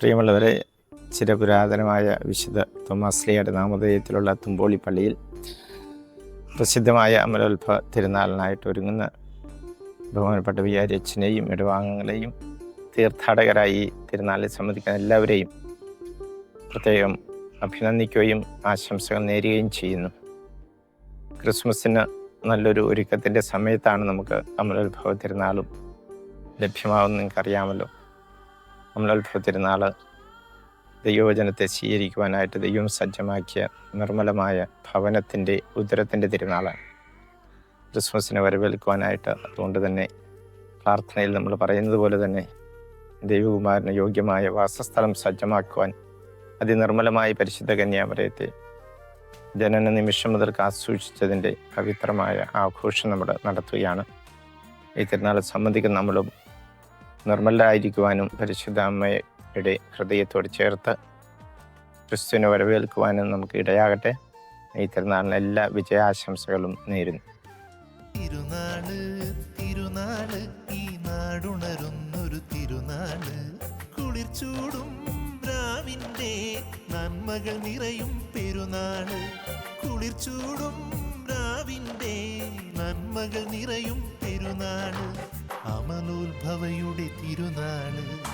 പ്രിയമുള്ളവരെ ചിരപുരാതനമായ വിശുദ്ധ തോമാസ്ലിയുടെ നാമധേയത്തിലുള്ള തുമ്പോളി പള്ളിയിൽ പ്രസിദ്ധമായ അമലോത്ഭവ തിരുനാളിനായിട്ട് ഒരുങ്ങുന്ന ബഹുമാനപ്പെട്ട വിചാരി അച്ഛനെയും ഇടവാംഗങ്ങളെയും തീർത്ഥാടകരായി തിരുനാളിൽ സംബന്ധിക്കുന്ന എല്ലാവരെയും പ്രത്യേകം അഭിനന്ദിക്കുകയും ആശംസകൾ നേരുകയും ചെയ്യുന്നു. ക്രിസ്മസിന് നല്ലൊരു ഒരുക്കത്തിന്റെ സമയത്താണ് നമുക്ക് അമലോത്ഭവ തിരുനാളും ലഭ്യമാവുമെന്ന് നിങ്ങൾക്കറിയാമല്ലോ. അമലോത്ഭവ തിരുനാൾ ദൈവവചനത്തെ സ്വീകരിക്കുവാനായിട്ട് ദൈവം സജ്ജമാക്കിയ നിർമ്മലമായ ഭവനത്തിന്റെ ഉദരത്തിന്റെ തിരുനാളാണ്. ക്രിസ്മസിനെ വരവേൽക്കുവാനായിട്ട് അതുകൊണ്ട് തന്നെ പ്രാർത്ഥനയിൽ നമ്മൾ പറയുന്നത് പോലെ തന്നെ ദൈവകുമാരന് യോഗ്യമായ വാസസ്ഥലം സജ്ജമാക്കുവാൻ അതിനിർമ്മലമായ പരിശുദ്ധ കന്യാമരയത്തെ ജനന നിമിഷം മുതൽ ആസ്വദിച്ചതിന്റെ പവിത്രമായ ആഘോഷം നമ്മൾ നടത്തുകയാണ്. ഈ തിരുനാളെ സംബന്ധിക്കുന്ന നമ്മളും നിർമ്മലരായിരിക്കുവാനും പരിശുദ്ധ അമ്മയുടെ ഹൃദയത്തോട് ചേർത്ത് ക്രിസ്തുവിനെ വരവേൽക്കുവാനും നമുക്ക് ഇടയാകട്ടെ. ഈ തിരുനാളിന് എല്ലാ വിജയാശംസകളും നേരുന്നു. തിരുനാൾ തിരുനാൾ ഈ നാടുണരുന്നൊരു തിരുനാൾ. കുളിർച്ചൂടും രാവിന്റെ നന്മകൾ നിറയും പെരുന്നാൾ. കുളിർച്ചൂടും രാവിന്റെ നന്മകൾ നിറയും പെരുന്നാൾ. അമലോത്ഭവയുടെ തിരുനാൾ.